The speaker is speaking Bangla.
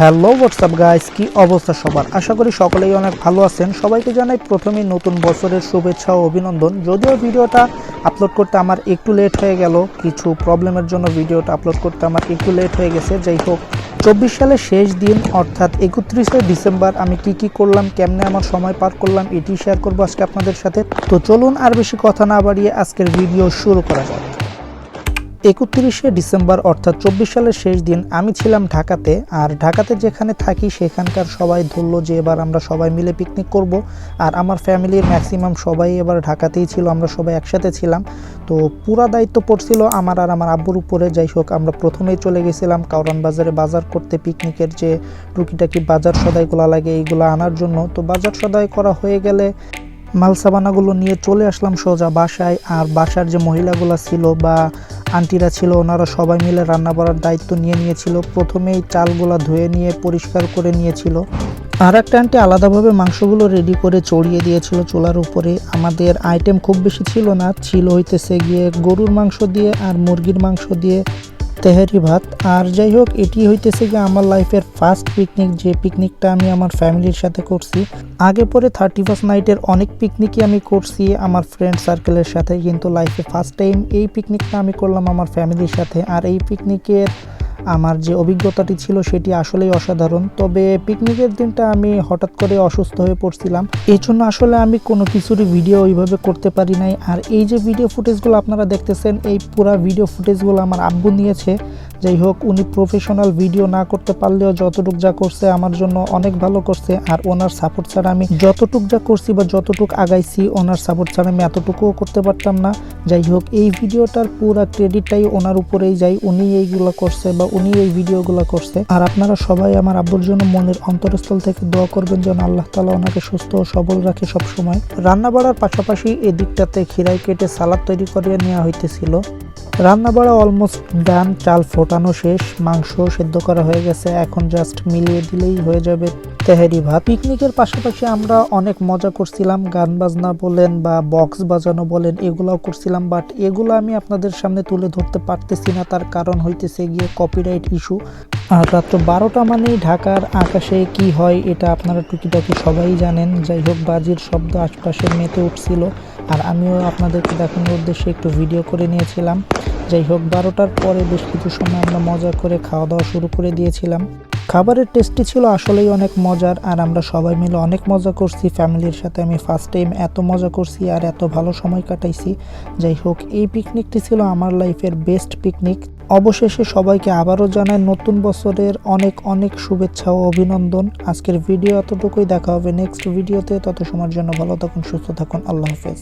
হ্যালো হোয়াটসঅ্যাপ গাইস কি অবস্থা সবার? আশা করি সকলেই অনেক ভালো আছেন। সবাইকে জানাই প্রথমেই নতুন বছরের শুভেচ্ছা ও অভিনন্দন। যদিও ভিডিওটা আপলোড করতে আমার একটু লেট হয়ে গেল, কিছু প্রবলেমের জন্য ভিডিওটা আপলোড করতে আমার একটু লেট হয়ে গেছে। যাই হোক, চব্বিশ সালের শেষ দিন, অর্থাৎ একত্রিশে ডিসেম্বর, আমি কি কি করলাম, কেমনে আমার সময় পার করলাম, এটি শেয়ার করব আজকে আপনাদের সাথে। তো চলুন আর বেশি কথা না বাড়িয়ে আজকের ভিডিও শুরু করা যাক। একত্রিশে ডিসেম্বর অর্থাৎ চব্বিশ সালের শেষ দিন আমি ছিলাম ঢাকাতে, আর ঢাকাতে যেখানে থাকি সেখানকার সবাই ধরলো যে এবার আমরা সবাই মিলে পিকনিক করব, আর আমার ফ্যামিলির ম্যাক্সিমাম সবাই এবার ঢাকাতেই ছিল, আমরা সবাই একসাথে ছিলাম। তো পুরা দায়িত্ব পড়ছিল আমার আর আমার আব্বুর উপরে, যাই হোক আমরা প্রথমেই চলে গেছিলাম কাউরান বাজারে বাজার করতে পিকনিকের যে টুকিটাকি বাজার সদাইগুলো লাগে, এইগুলো আনার জন্য। তো বাজার সদাই করা হয়ে গেলে মালসাবানাগুলো নিয়ে চলে আসলাম সোজা বাসায়। আর বাসার যে মহিলাগুলো ছিল বা আন্টিরা ছিল, ওনারা সবাই মিলে রান্না করার দায়িত্ব নিয়ে নিয়েছিল। প্রথমেই চালগুলো ধুয়ে নিয়ে পরিষ্কার করে নিয়েছিল। আর একটা আন্টি আলাদাভাবে মাংসগুলো রেডি করে চড়িয়ে দিয়েছিল চুলার উপরে। আমাদের আইটেম খুব বেশি ছিল না, ছিল হইতেছে গিয়ে গরুর মাংস দিয়ে আর মুরগির মাংস দিয়ে। তেহারি ভাত। আর যাই হোক এটি হইতেছে গিয়ে আমার লাইফের ফার্স্ট পিকনিক যে পিকনিকটা আমি আমার ফ্যামিলির সাথে করছি। আগে পরে থার্টি ফার্স্ট নাইটের অনেক পিকনিকই আমি করছি আমার ফ্রেন্ড সার্কেলের সাথে। কিন্তু লাইফে ফার্স্ট টাইম এই পিকনিকটা আমি করলাম আমার ফ্যামিলির সাথে। আর এই পিকনিকের আমার যে অভিজ্ঞতাটি ছিল সেটি আসলেই অসাধারণ। তবে পিকনিকের দিনটা আমি হঠাৎ করে অসুস্থ হয়ে পড়ছিলাম। এই জন্য আসলে আমি কোনো কিছুরই ভিডিও ওইভাবে করতে পারি নাই। আর এই যে ভিডিও ফুটেজগুলো আপনারা দেখতেছেন, এই পুরা ভিডিও ফুটেজগুলো আমার আব্বু নিয়েছে। যাই হোক, উনি প্রফেশনাল ভিডিও না করতে পারলেও যতটুক যা করছে আমার জন্য অনেক ভালো করছে। আর ওনার সাপোর্ট ছাড়া আমি যতটুক যা করছি বা যতটুক আগাইছি, ওনার সাপোর্ট ছাড়া আমি এতটুকুও করতে পারতাম না। যাই হোক, এই ভিডিওটার পুরা ক্রেডিটটাই ওনার উপরেই যাই উনি এইগুলো করছে বা উনি এই ভিডিওগুলো করছে। আর আপনারা সবাই আমার আব্বুর জন্য মনের অন্তরস্থল থেকে দোয়া করবেন যেন আল্লাহ তালা ওনাকে সুস্থ ও সবল রাখে সব সময় রান্না বাড়ার পাশাপাশি এদিকটাতে খিরাই কেটে সালাদ তৈরি করে নেওয়া হইতেছিল। রান্না বাড়া অলমোস্ট ডান চাল ফোটানো শেষ, মাংস সেদ্ধ করা হয়ে গেছে। এখন জাস্ট মিলিয়ে দিলেই হয়ে যাবে। তেহারি ভাত পিকনিকের পাশাপাশি আমরা অনেক মজা করছিলাম, গান বাজনা বলেন বা বক্স বাজানো বলেন, এগুলাও করছিলাম বাট এগুলো আমি আপনাদের সামনে তুলে ধরতে পারতেছি না, তার কারণ হইতেছে গিয়ে কপিরাইট ইস্যু আর রাত্র বারোটা মানেই ঢাকার আকাশে কি হয়, এটা আপনারা টুকিটাকি সবাই জানেন। যাই হোক, বাজির শব্দ আশপাশে মেতে উঠছিল, আর আমিও আপনাদেরকে দেখানোর উদ্দেশ্যে একটু ভিডিও করে নিয়েছিলাম। যাই হোক, বারোটার পরে বেশ কিছু সময় আমরা মজা করে খাওয়া দাওয়া শুরু করে দিয়েছিলাম। খাবারের টেস্টটি ছিল আসলেই অনেক মজার, আর আমরা সবাই মিলে অনেক মজা করছি। ফ্যামিলির সাথে আমি ফার্স্ট টাইম এত মজা করছি আর এত ভালো সময় কাটাইছি। যাই হোক, এই পিকনিকটি ছিল আমার লাইফের বেস্ট পিকনিক অবশেষে সবাইকে আবারও জানাই নতুন বছরের অনেক অনেক শুভেচ্ছা ও অভিনন্দন। আজকের ভিডিও এতটুকুই, দেখা হবে নেক্সট ভিডিওতে তত সময়ের জন্য ভালো থাকুন, সুস্থ থাকুন। আল্লাহ হাফেজ।